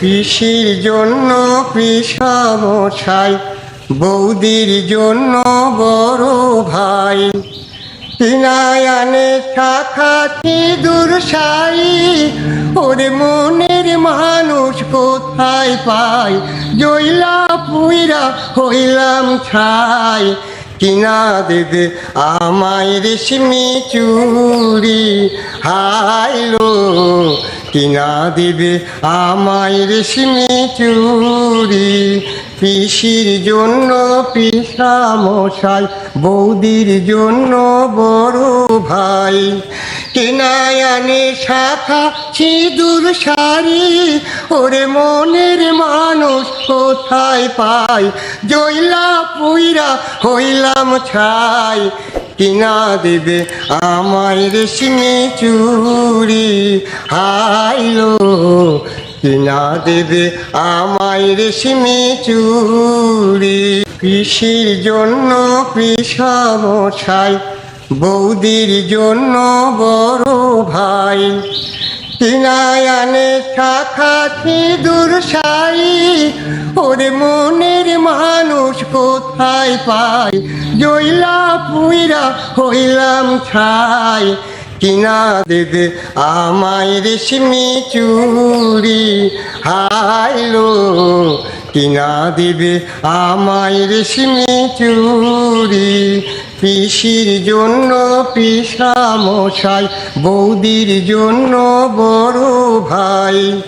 কৃষির জন্য কৃষমশাই বৌদির জন্য বড় ভাই। তিনায়ানে শাখা সিঁদুর সাই ওরে মনের মানুষ কোথায় পাই? জইলা পুইরা হইলাম ছাই, কিনা দেবে আমায় রেশমি চুরি। হাইলো কিনা দেবে আমায় রেশমি চুরি। পিসির জন্য পিসা মশাই, বৌদির জন্য বড় ভাই। কেনায়ানে শাখা, সিঁদুর শাড়ি, ওরে মনের মানুষ কোথায় পাই? জইলা পুইরা হইলাম ছাই। কিনা দেবে আমায় রেশমি চুরি? হাইলো কিনা দেবে আমায় রেশমি চুরি? কৃষির জন্য কৃষমশাই বৌদির জন্য বড় ভাই। কিনায়ানে শাখা সিঁদুর সাই, ওরে মনের মানুষ কোথায় পাই জইলা পুইরা হইলাম ছাই। কিনা দেবে আমায় রেশমি চুরি হাইলো। কিনা দেবে আমায় রেশমি চুরি। পিসির জন্য পিসা মশাই, বৌদির জন্য বড় ভাই।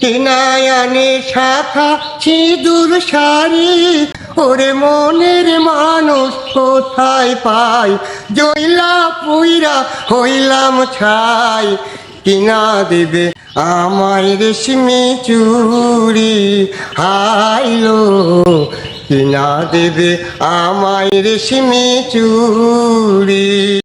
কেনায়ানে শাখা, সিঁদুর শাড়ি ওরে মনের মানুষ কোথায় পাই? জইলা পুইরা হইলাম ছাই। কিনা দেবে আমায় রেশমি চুরি? হাইলো কিনা দেবে আমায় রেশমি চুরি?